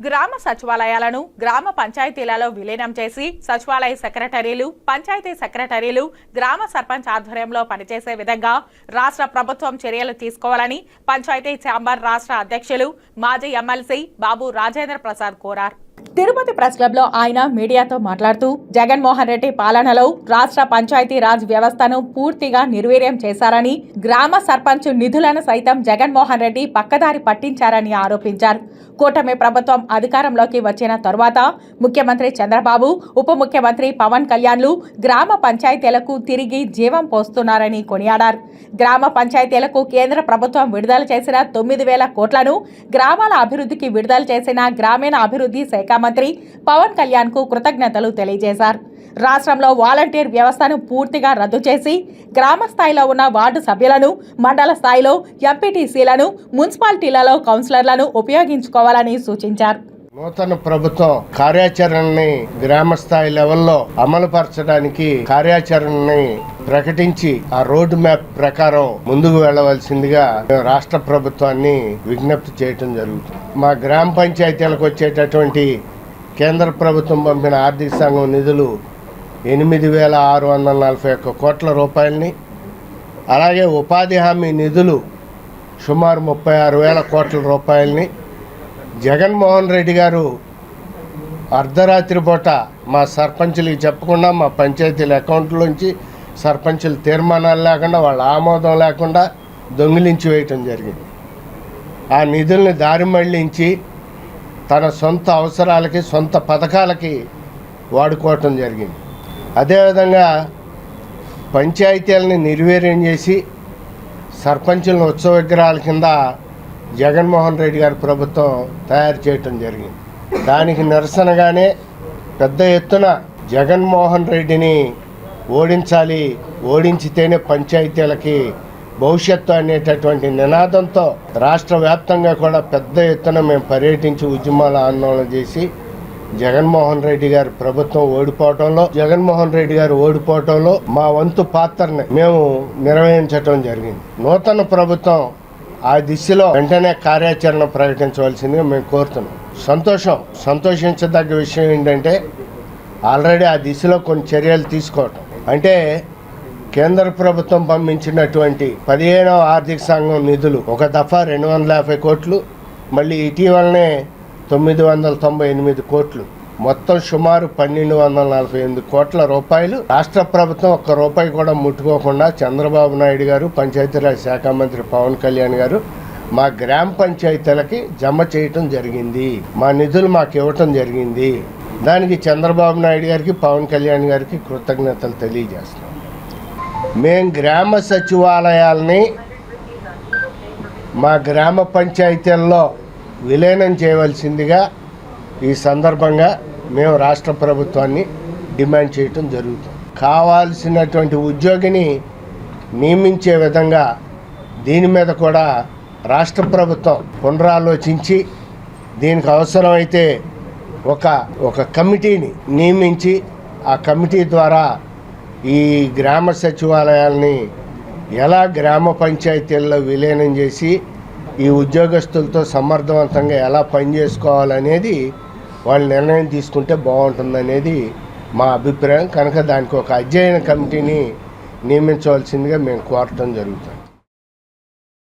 గ్రామ సచివాలయాలను గ్రామ పంచాయతీలలో విలీనం చేసి సచివాలయ సెక్రటరీలు పంచాయతీ సెక్రటరీలు గ్రామ సర్పంచ్ ఆధ్వర్యంలో పనిచేసే విధంగా రాష్ట్ర ప్రభుత్వం చర్యలు తీసుకోవాలని పంచాయతీ ఛాంబర్ రాష్ట్ర అధ్యక్షులు మాజీ ఎమ్మెల్సీ బాబు రాజేంద్ర ప్రసాద్ కోరారు. తిరుపతి ప్రెస్ క్లబ్లో ఆయన మీడియాతో మాట్లాడుతూ జగన్మోహన్ రెడ్డి పాలనలో రాష్ట్ర పంచాయతీ రాజ్ వ్యవస్థను పూర్తిగా నిర్వీర్యం చేశారని గ్రామ సర్పంచ్ నిధులను సైతం జగన్మోహన్ రెడ్డి పక్కదారి పట్టించారని ఆరోపించారు. కూటమి ప్రభుత్వం అధికారంలోకి వచ్చిన తరువాత ముఖ్యమంత్రి చంద్రబాబు ఉప ముఖ్యమంత్రి పవన్ కళ్యాణ్లు గ్రామ పంచాయతీలకు తిరిగి జీవం పోస్తున్నారని కొనియాడారు. గ్రామ పంచాయతీలకు కేంద్ర ప్రభుత్వం విడుదల చేసిన తొమ్మిది వేల కోట్లను గ్రామాల అభివృద్ధికి విడుదల చేసిన గ్రామీణ అభివృద్ధి శాఖ మంత్రి పవన్ కళ్యాణ్కు కృతజ్ఞతలు తెలియజేశారు. రాష్ట్రంలో వాలంటీర్ వ్యవస్థను పూర్తిగా రద్దు చేసి గ్రామ స్థాయిలో ఉన్న వార్డు సభ్యులను మండల స్థాయిలో ఎంపీటీసీలను మున్సిపాలిటీలలో కౌన్సిలర్లను ఉపయోగించుకోవాలని సూచించారు. నూతన ప్రభుత్వం కార్యాచరణని గ్రామ స్థాయి లెవెల్లో అమలుపరచడానికి కార్యాచరణని ప్రకటించి ఆ రోడ్ మ్యాప్ ప్రకారం ముందుకు వెళ్ళవలసిందిగా మేము రాష్ట్ర ప్రభుత్వాన్ని విజ్ఞప్తి చేయటం జరుగుతుంది. మా గ్రామ పంచాయతీలకు వచ్చేటటువంటి కేంద్ర ప్రభుత్వం పంపిన ఆర్థిక సంఘం నిధులు ఎనిమిది వేల ఆరు వందల నలభై ఒక్క కోట్ల రూపాయలని అలాగే ఉపాధి హామీ నిధులు సుమారు ముప్పై ఆరు వేల కోట్ల రూపాయలని జగన్మోహన్ రెడ్డి గారు అర్ధరాత్రి పూట మా సర్పంచులకి చెప్పకుండా మా పంచాయతీల అకౌంట్లోంచి సర్పంచుల తీర్మానాలు లేకుండా వాళ్ళ ఆమోదం లేకుండా దొంగిలించి వేయటం జరిగింది. ఆ నిధుల్ని దారి మళ్ళించి తన సొంత అవసరాలకి సొంత పథకాలకి వాడుకోవటం జరిగింది. అదేవిధంగా పంచాయతీలని నిర్వీర్యం చేసి సర్పంచులను ఉత్సవ విగ్రహాల కింద జగన్మోహన్ రెడ్డి గారి ప్రభుత్వం తయారు చేయటం జరిగింది. దానికి నిరసనగానే పెద్ద ఎత్తున జగన్మోహన్ రెడ్డిని ఓడించాలి. ఓడించితేనే పంచాయతీలకి భవిష్యత్తు అనేటటువంటి నినాదంతో రాష్ట్ర వ్యాప్తంగా కూడా పెద్ద ఎత్తున మేము పర్యటించి ఉద్యమాల ఆందోళన చేసి జగన్మోహన్ రెడ్డి గారు ప్రభుత్వం ఓడిపోవటంలో జగన్మోహన్ రెడ్డి గారు ఓడిపోవటంలో మా వంతు పాత్రని మేము నిర్వహించటం జరిగింది. నూతన ప్రభుత్వం ఆ దిశలో వెంటనే కార్యాచరణ ప్రకటించవలసిందిగా మేము కోరుతున్నాం. సంతోషం. సంతోషించదగ్గ విషయం ఏంటంటే ఆల్రెడీ ఆ దిశలో కొన్ని చర్యలు తీసుకోవటం. అంటే కేంద్ర ప్రభుత్వం పంపించినటువంటి పదిహేనవ ఆర్థిక సంఘం నిధులు ఒక దఫా రెండు వందల యాభై కోట్లు మళ్ళీ ఇటీవలనే తొమ్మిది వందల తొంభై ఎనిమిది కోట్లు. మొత్తం సుమారు పన్నెండు వందల నలభై ఎనిమిది కోట్ల రూపాయలు. రాష్ట్ర ప్రభుత్వం ఒక్క రూపాయి కూడా ముట్టుకోకుండా చంద్రబాబు నాయుడు గారు పంచాయతీరాజ్ శాఖ మంత్రి పవన్ కళ్యాణ్ గారు మా గ్రామ పంచాయతీలకి జమ చేయటం జరిగింది. మా నిధులు మాకు ఇవ్వటం జరిగింది. దానికి చంద్రబాబు నాయుడు గారికి పవన్ కళ్యాణ్ గారికి కృతజ్ఞతలు తెలియజేస్తున్నాం. మేం గ్రామ సచివాలయాల్ని మా గ్రామ పంచాయతీల్లో విలీనం చేయవలసిందిగా ఈ సందర్భంగా మేము రాష్ట్ర ప్రభుత్వాన్ని డిమాండ్ చేయటం జరుగుతుంది. కావాల్సినటువంటి ఉద్యోగిని నియమించే విధంగా దీని మీద కూడా రాష్ట్ర ప్రభుత్వం పునరాలోచించి దీనికి అవసరమైతే ఒక ఒక కమిటీని నియమించి ఆ కమిటీ ద్వారా ఈ గ్రామ సచివాలయాల్ని ఎలా గ్రామ పంచాయతీల్లో విలీనం చేసి ఈ ఉద్యోగస్తులతో సమర్థవంతంగా ఎలా పనిచేసుకోవాలనేది వాళ్ళు నిర్ణయం తీసుకుంటే బాగుంటుందనేది మా అభిప్రాయం. కనుక దానికి ఒక అధ్యయన కమిటీని నియమించవలసిందిగా మేము కోరటం జరుగుతుంది.